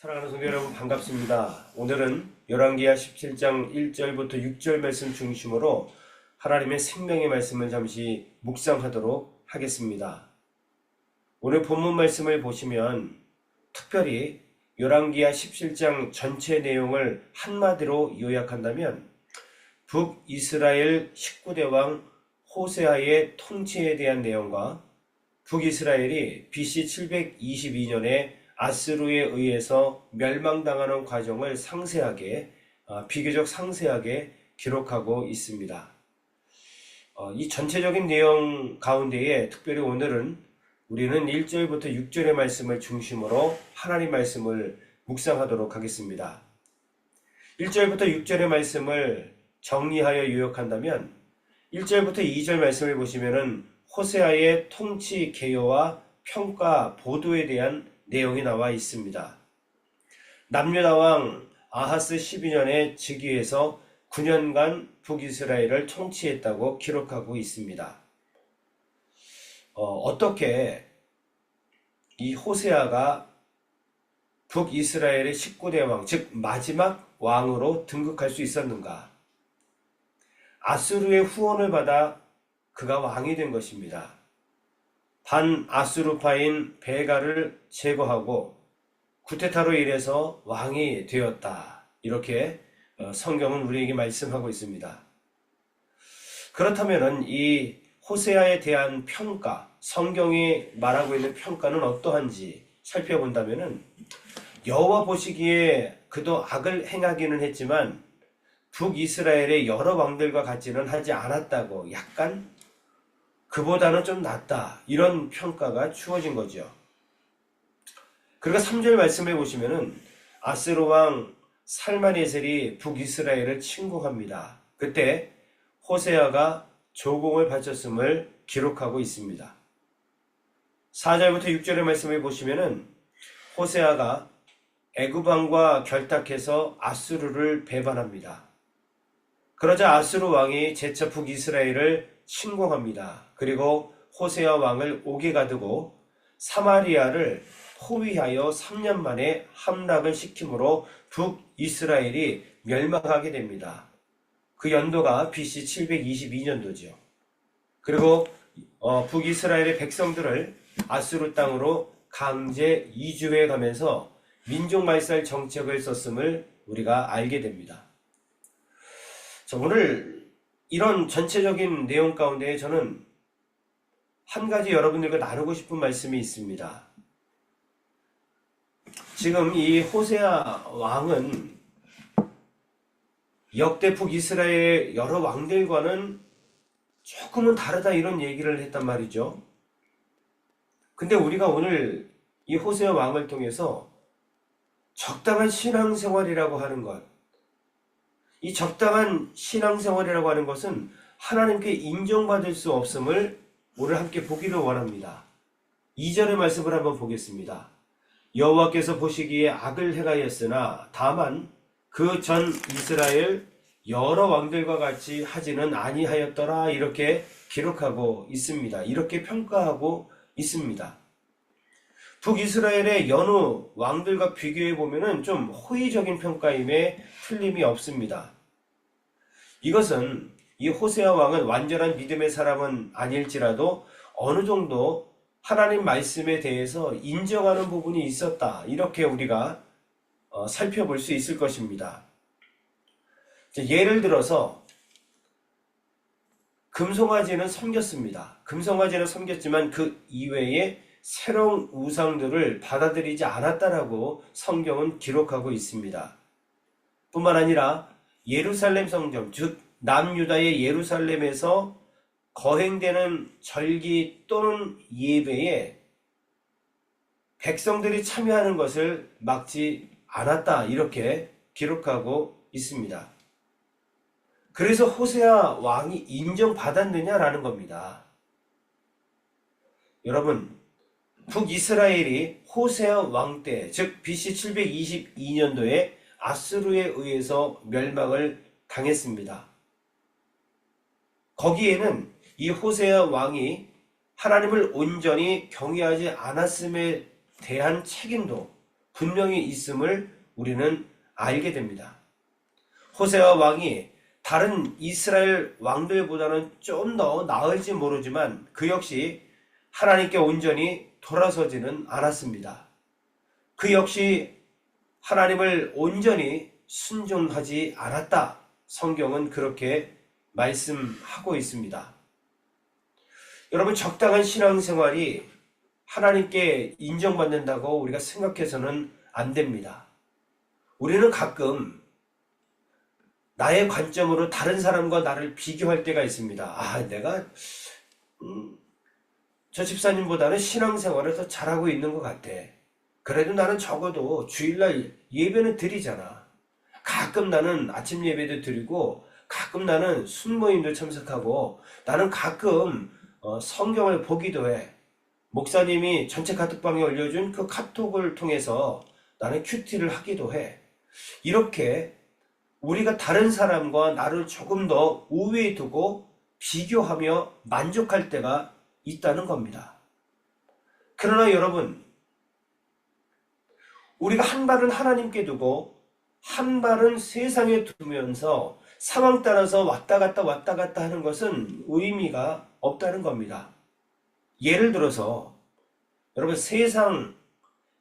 사랑하는 성도 여러분 반갑습니다. 오늘은 열왕기하 17장 1절부터 6절 말씀 중심으로 하나님의 생명의 말씀을 잠시 묵상하도록 하겠습니다. 오늘 본문 말씀을 보시면 특별히 열왕기하 17장 전체 내용을 한마디로 요약한다면 북이스라엘 19대 왕 호세아의 통치에 대한 내용과 북이스라엘이 BC 722년에 아스루에 의해서 멸망당하는 과정을 상세하게 어, 비교적 상세하게 기록하고 있습니다. 어, 이 전체적인 내용 가운데에 특별히 오늘은 우리는 1절부터 6절의 말씀을 중심으로 하나님 말씀을 묵상하도록 하겠습니다. 1절부터 6절의 말씀을 정리하여 요약한다면 1절부터 2절 말씀을 보시면은 호세아의 통치 개요와 평가 보도에 대한 내용이 나와 있습니다. 남유다 왕 아하스 12년에 즉위해서 9년간 북이스라엘을 통치했다고 기록하고 있습니다. 어, 떻게이 호세아가 북이스라엘의 19대 왕, 즉 마지막 왕으로 등극할 수 있었는가? 아수르의 후원을 받아 그가 왕이 된 것입니다. 반 아수르파인 베가를 제거하고 구테타로 인해서 왕이 되었다. 이렇게 어, 성경은 우리에게 말씀하고 있습니다. 그렇다면 이 호세아에 대한 평가, 성경이 말하고 있는 평가는 어떠한지 살펴본다면 여호와 보시기에 그도 악을 행하기는 했지만 북이스라엘의 여러 왕들과 같지는 하지 않았다고 약간 그보다는 좀 낫다. 이런 평가가 주어진 거죠. 그리고 3절 말씀해 보시면은 아스로 왕 살마네셀이 북이스라엘을 침공합니다. 그때 호세아가 조공을 바쳤음을 기록하고 있습니다. 4절부터 6절의 말씀을 보시면은 호세아가 애굽왕과 결탁해서 아수르를 배반합니다. 그러자 아수르 왕이 제차 북이스라엘을 침공합니다. 그리고 호세아 왕을 옥에 가두고 사마리아를 포위하여 3년 만에 함락을 시킴으로 북이스라엘이 멸망하게 됩니다. 그 연도가 BC 722년도죠. 그리고 어, 북이스라엘의 백성들을 아수르 땅으로 강제 이주해 가면서 민족 말살 정책을 썼음을 우리가 알게 됩니다. 자, 오늘 이런 전체적인 내용 가운데 저는 한 가지 여러분들과 나누고 싶은 말씀이 있습니다. 지금 이 호세아 왕은 역대 북이스라엘 여러 왕들과는 조금은 다르다 이런 얘기를 했단 말이죠. 근데 우리가 오늘 이 호세아 왕을 통해서 적당한 신앙생활이라고 하는 것, 이 적당한 신앙생활이라고 하는 것은 하나님께 인정받을 수 없음을 오늘 함께 보기를 원합니다. 2절의 말씀을 한번 보겠습니다. 여호와께서 보시기에 악을 행하였으나 다만 그 전 이스라엘 여러 왕들과 같이 하지는 아니하였더라 이렇게 기록하고 있습니다. 이렇게 평가하고 있습니다. 북이스라엘의 여느 왕들과 비교해 보면은 좀 호의적인 평가임에 틀림이 없습니다. 이것은 이 호세아 왕은 완전한 믿음의 사람은 아닐지라도 어느 정도 하나님 말씀에 대해서 인정하는 부분이 있었다. 이렇게 우리가 어, 살펴볼 수 있을 것입니다. 예를 들어서 금송아지는 섬겼습니다. 금송아지는 섬겼지만 그 이외에 새로운 우상들을 받아들이지 않았다라고 성경은 기록하고 있습니다. 뿐만 아니라 예루살렘 성전, 즉 남유다의 예루살렘에서 거행되는 절기 또는 예배에 백성들이 참여하는 것을 막지 않았다. 이렇게 기록하고 있습니다. 그래서 호세아 왕이 인정받았느냐라는 겁니다. 여러분, 북이스라엘이 호세아 왕 때, 즉 BC 722년도에 아스루에 의해서 멸망을 당했습니다. 거기에는 이 호세아 왕이 하나님을 온전히 경외하지 않았음에 대한 책임도 분명히 있음을 우리는 알게 됩니다. 호세아 왕이 다른 이스라엘 왕들보다는 좀 더 나을지 모르지만 그 역시 하나님께 온전히 돌아서지는 않았습니다. 그 역시 하나님을 온전히 순종하지 않았다. 성경은 그렇게 말씀하고 있습니다. 여러분, 적당한 신앙생활이 하나님께 인정받는다고 우리가 생각해서는 안 됩니다. 우리는 가끔 나의 관점으로 다른 사람과 나를 비교할 때가 있습니다. 아, 내가, 음, 저 집사님보다는 신앙생활을 더 잘하고 있는 것 같아. 그래도 나는 적어도 주일날 예배는 드리잖아. 가끔 나는 아침 예배도 드리고, 가끔 나는 순모임도 참석하고, 나는 가끔 어, 성경을 보기도 해. 목사님이 전체 카톡방에 올려준 그 카톡을 통해서 나는 큐티를 하기도 해. 이렇게 우리가 다른 사람과 나를 조금 더 우위에 두고 비교하며 만족할 때가 있다는 겁니다. 그러나 여러분, 우리가 한 발은 하나님께 두고 한 발은 세상에 두면서 상황 따라서 왔다 갔다 왔다 갔다 하는 것은 의미가 없다는 겁니다. 예를 들어서 여러분 세상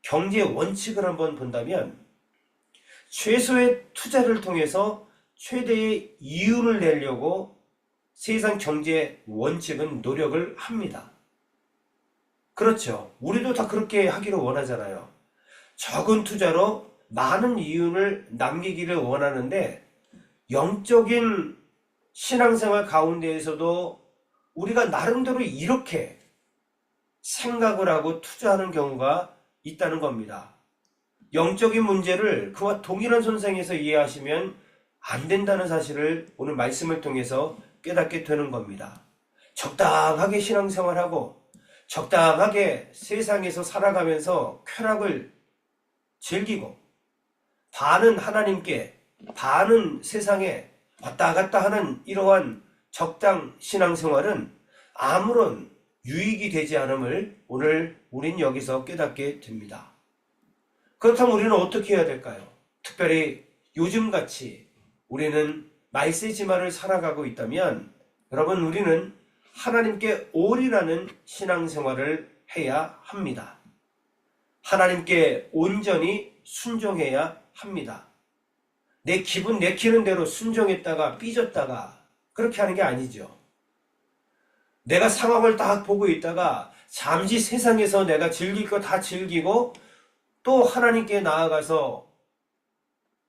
경제 원칙을 한번 본다면 최소의 투자를 통해서 최대의 이윤을 내려고 세상 경제 원칙은 노력을 합니다. 그렇죠. 우리도 다 그렇게 하기를 원하잖아요. 적은 투자로 많은 이윤을 남기기를 원하는데 영적인 신앙생활 가운데에서도 우리가 나름대로 이렇게 생각을 하고 투자하는 경우가 있다는 겁니다. 영적인 문제를 그와 동일한 선상에서 이해하시면 안 된다는 사실을 오늘 말씀을 통해서 깨닫게 되는 겁니다. 적당하게 신앙생활하고 적당하게 세상에서 살아가면서 쾌락을 즐기고 반은 하나님께 반은 세상에 왔다 갔다 하는 이러한 적당 신앙생활은 아무런 유익이 되지 않음을 오늘 우린 여기서 깨닫게 됩니다. 그렇다면 우리는 어떻게 해야 될까요? 특별히 요즘같이 우리는 말세지마를 살아가고 있다면 여러분 우리는 하나님께 올이라는 신앙생활을 해야 합니다. 하나님께 온전히 순종해야 합니다. 내 기분 내키는 대로 순종했다가 삐졌다가 그렇게 하는 게 아니죠. 내가 상황을 딱 보고 있다가 잠시 세상에서 내가 즐길 거 다 즐기고 또 하나님께 나아가서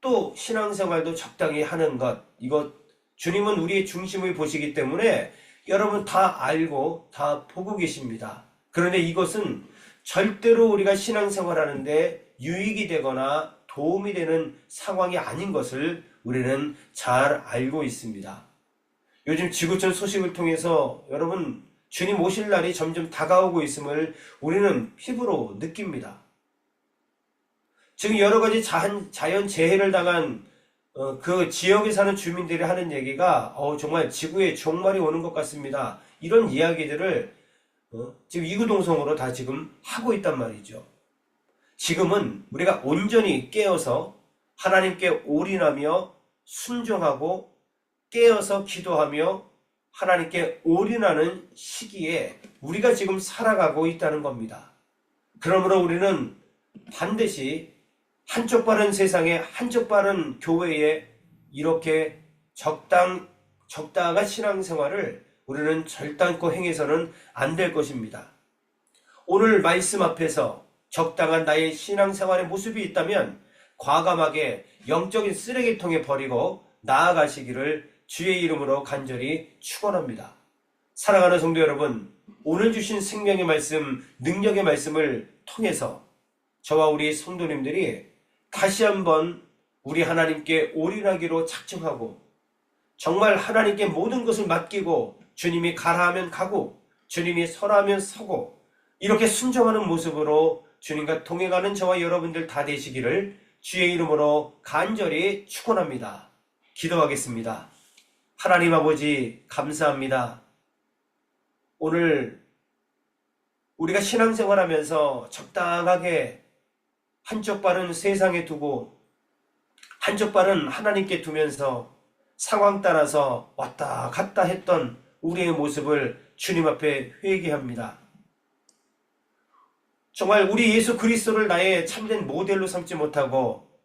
또 신앙생활도 적당히 하는 것. 이것 주님은 우리의 중심을 보시기 때문에 여러분 다 알고 다 보고 계십니다. 그런데 이것은 절대로 우리가 신앙생활 하는데 유익이 되거나 도움이 되는 상황이 아닌 것을 우리는 잘 알고 있습니다. 요즘 지구촌 소식을 통해서 여러분 주님 오실 날이 점점 다가오고 있음을 우리는 피부로 느낍니다. 지금 여러 가지 자연, 자연 재해를 당한 어, 그 지역에 사는 주민들이 하는 얘기가 어, 정말 지구에 종말이 오는 것 같습니다. 이런 이야기들을 어, 지금 이구동성으로 다 지금 하고 있단 말이죠. 지금은 우리가 온전히 깨어서 하나님께 올인하며 순종하고 깨어서 기도하며 하나님께 올인하는 시기에 우리가 지금 살아가고 있다는 겁니다. 그러므로 우리는 반드시 한쪽 발은 세상에 한쪽 발은 교회에 이렇게 적당 적당한 신앙생활을 우리는 절단코 행해서는 안 될 것입니다. 오늘 말씀 앞에서 적당한 나의 신앙생활의 모습이 있다면 과감하게 영적인 쓰레기통에 버리고 나아가시기를 주의 이름으로 간절히 축원합니다. 사랑하는 성도 여러분, 오늘 주신 생명의 말씀, 능력의 말씀을 통해서 저와 우리 성도님들이 다시 한번 우리 하나님께 올인하기로 작정하고 정말 하나님께 모든 것을 맡기고 주님이 가라 하면 가고 주님이 서라 하면 서고 이렇게 순종하는 모습으로 주님과 동행하는 저와 여러분들 다 되시기를 주의 이름으로 간절히 축원합니다. 기도하겠습니다. 하나님 아버지 감사합니다. 오늘 우리가 신앙생활하면서 적당하게 한쪽 발은 세상에 두고 한쪽 발은 하나님께 두면서 상황 따라서 왔다 갔다 했던 우리의 모습을 주님 앞에 회개합니다. 정말 우리 예수 그리스도를 나의 참된 모델로 삼지 못하고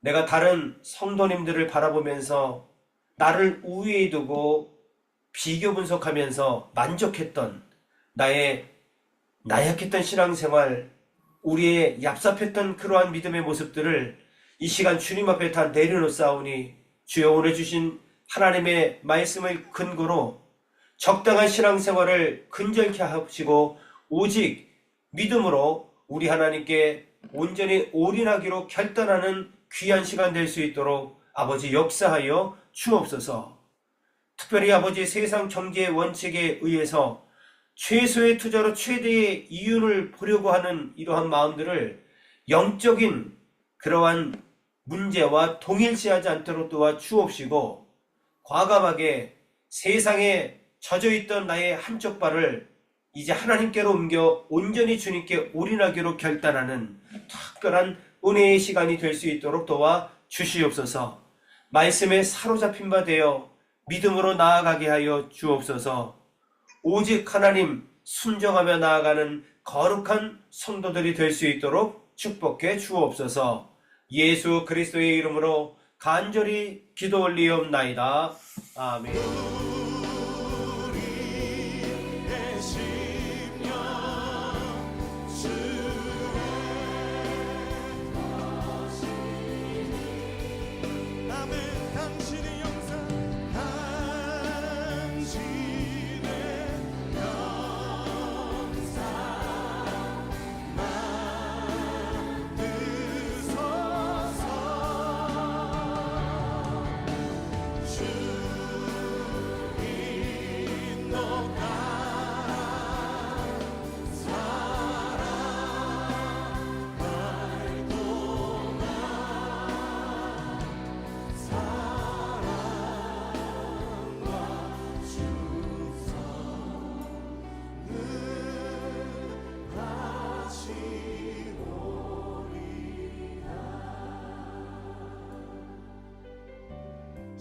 내가 다른 성도님들을 바라보면서 나를 우위에 두고 비교 분석하면서 만족했던 나의 나약했던 신앙생활, 우리의 얍삽했던 그러한 믿음의 모습들을 이 시간 주님 앞에 다 내려놓사오니 주여 오늘 주신 하나님의 말씀을 근거로 적당한 신앙생활을 근절케 하시고 오직 믿음으로 우리 하나님께 온전히 올인하기로 결단하는 귀한 시간 될 수 있도록 아버지 역사하여 주옵소서. 특별히 아버지 세상 경제 원칙에 의해서 최소의 투자로 최대의 이윤을 보려고 하는 이러한 마음들을 영적인 그러한 문제와 동일시하지 않도록 도와 주옵시고 과감하게 세상에 젖어 있던 나의 한쪽 발을 이제 하나님께로 옮겨 온전히 주님께 올인하기로 결단하는 특별한 은혜의 시간이 될 수 있도록 도와 주시옵소서. 말씀에 사로잡힌 바 되어 믿음으로 나아가게 하여 주옵소서. 오직 하나님 순종하며 나아가는 거룩한 성도들이 될 수 있도록 축복해 주옵소서. 예수 그리스도의 이름으로 간절히 기도 올리옵나이다. 아멘.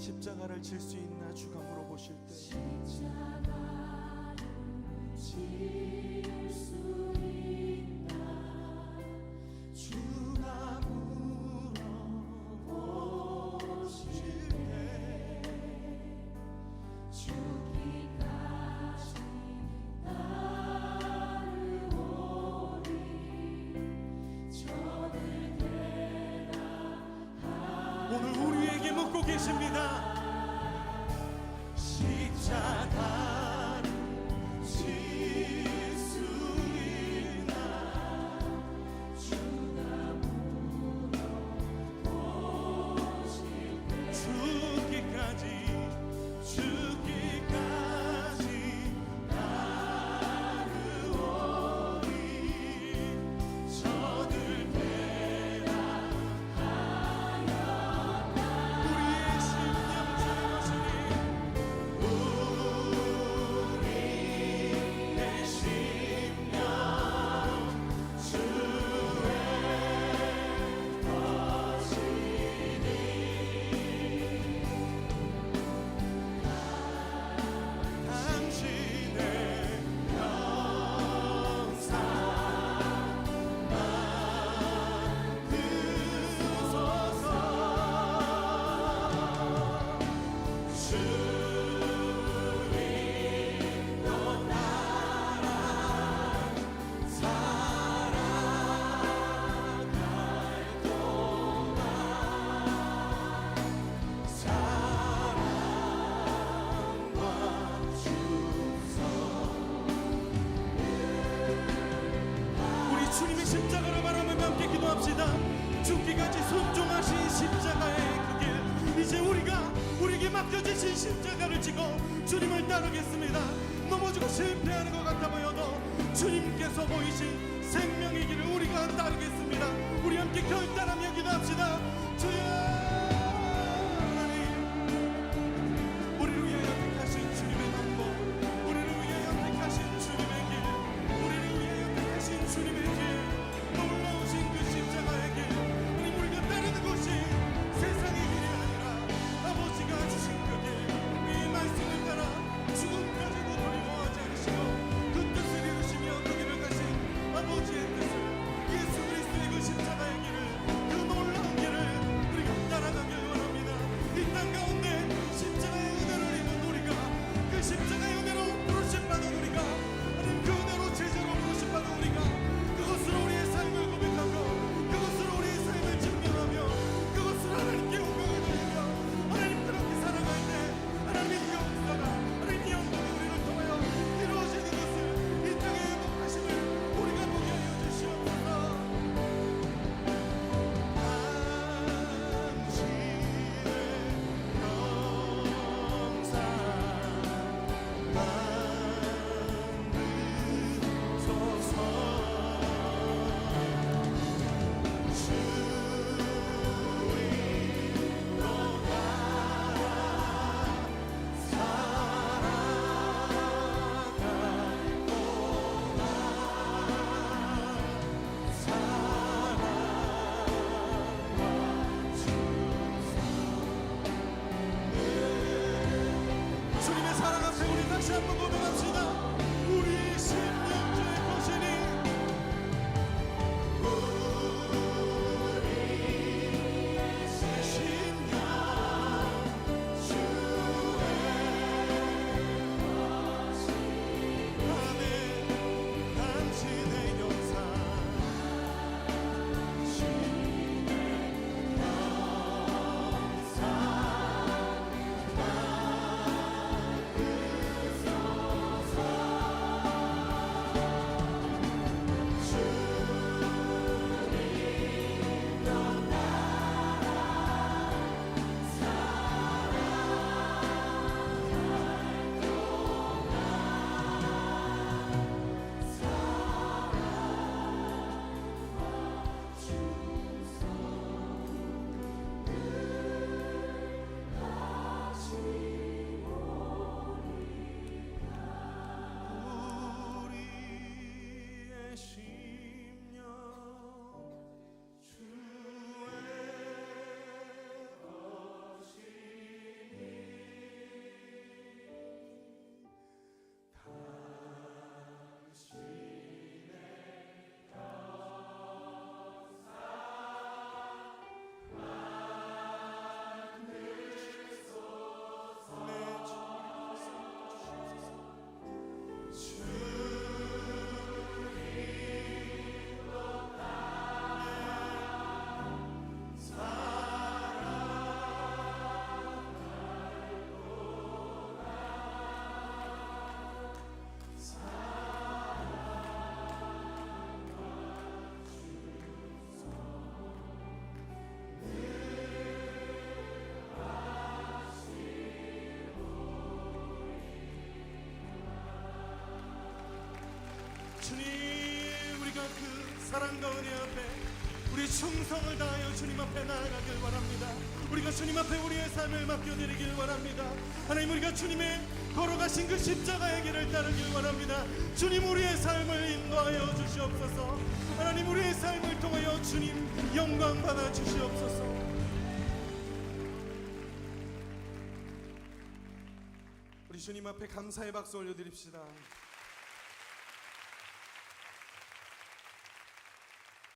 십자가를 질 수 있나 주가 물어보실 때. 주가 묻고 계십니다. 십자가 기도합시다. 죽기까지 순종하신 십자가의 그 길, 이제 우리가 우리에게 맡겨주신 십자가를 지고 주님을 따르겠습니다. 넘어지고 실패하는 것 같아 보여도 주님께서 보이신 생명의 길을 우리가 따르겠습니다. 우리 함께 결단하며 기도합시다. 주여 주님 우리가 그 사랑과 은혜 앞에 우리 충성을 다하여 주님 앞에 나아가길 원합니다. 우리가 주님 앞에 우리의 삶을 맡겨드리길 원합니다. 하나님 우리가 주님의 걸어가신 그 십자가의 길을 따르길 원합니다. 주님 우리의 삶을 인도하여 주시옵소서. 하나님 우리의 삶을 통하여 주님 영광 받아 주시옵소서. 우리 주님 앞에 감사의 박수 올려드립시다